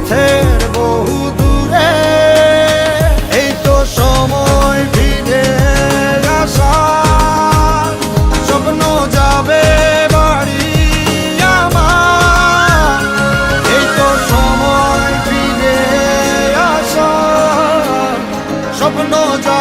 পথের বহু দূরে, এই তো সময় ভিড়ে আসা স্বপ্ন যাবে বাড়ি আমার, এই সময় আসা স্বপ্ন যাবে